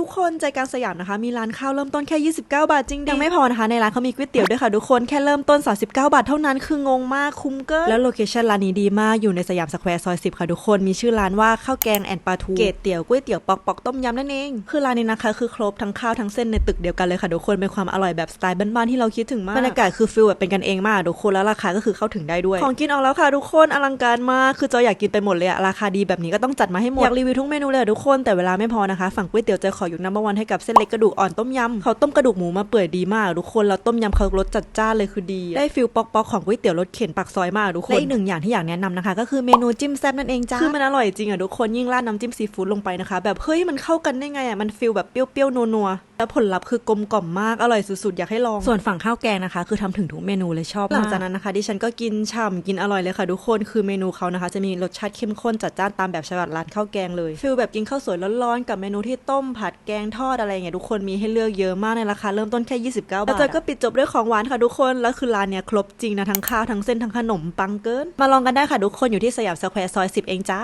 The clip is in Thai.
ทุกคนใจกลางสยามนะคะ มีร้านข้าวเริ่มต้นแค่ 29 บาทจริงยังไม่พอนะคะในร้านเขามีก๋วยเตี๋ยวด้วยค่ะทุกคนแค่เริ่มต้น 39 บาทเท่านั้นคืองงมากคุ้มเกินแล้วโลเคชั่นร้านนี้ดีมากอยู่ในสยามสแควร์ซอย10ค่ะทุกคนมีชื่อร้านว่าข้าวแกงแอนปลาทูเกตเตี๋ยวก๋วยเตี๋ยวปอกปอกต้มยำนั่นเองคือร้านนี้นะคะคือครบทั้งข้าวทั้งเส้นในตึกเดียวกันเลยค่ะทุกคนเป็นความอร่อยแบบสไตล์บ้านๆที่เราคิดถึงมากบรรยากาศคือฟิลแบบเป็นกันเองมากทุกคนแล้วราคาก็คือเข้าถึงได้ด้วย ของกินออกแล้วค่ะทุกคนอลังการมากคือจอยอยากกินไปหมดเลยอะราคาดีแบบนี้ก็ต้องจัดมาให้หมดอยากรีวิวทุกเมนูเลยอะทุกคนแต่เวลาไม่พอนะคะ ฝั่งก๋วยเตี๋ยวจอยขอยกน้ำวันให้กับเส้นเล็กกระดูกอ่อนต้มยำเขาต้มกระดูกหมูมาเปื่อยดีมากทุกคนแล้วต้มยำเขารสจัดจ้านเลยคือดี ได้ฟิลปอกๆของก๋วยเตี๋ยวรสเข็นปากซอยมากทุกคนและอีกหนึ่งอย่างที่อยากแนะนำนะคะ ก็คือเมนูจิ้มแซ่บนั่นเองจ้าคือมันอร่อยจริงอะทุกคนยิ่งราดน้ำจิ้มซีฟู้ดลงไปนะคะ แบบเฮ้ยมันเข้ากันได้ไงอะมันฟิลแบบเปรี้ยวๆนัวๆ แล้วผลลัพธ์คือกลมกล่อมมากอร่อยสุดๆอยากให้ลอง ส่วนฝั่งข้าวแกงนะคะ คือทำถึงทุกเมนูเลยชอบหลังจากนั้นนะคะดิฉันก็กินฉ่ำกินอร่อยเลยค่ะทุกคนคือเมนูเขานะคะ จะมีรสชาติเข้มข้นจัดจ้านตามแบบฉบับร้านข้าวแกงเลยฟิลแบบกินข้าวสวยร้อนๆกับเมนูที่ต้มผัดแกงทอดอะไรอย่างเงี้ยทุกคนมีให้เลือกเยอะมากในราคาเริ่มต้นแค่ 29 บาทแล้วเจอก็ปิดจบด้วยของหวานค่ะทุกคนแล้วคือร้านเนี้ยครบจริงนะทั้งข้าวทั้งเส้นทั้งขนมปังเกิน มาลองกันได้ค่ะทุกคนอยู่ที่สยามสแควร์ซอย 10 เองจ้า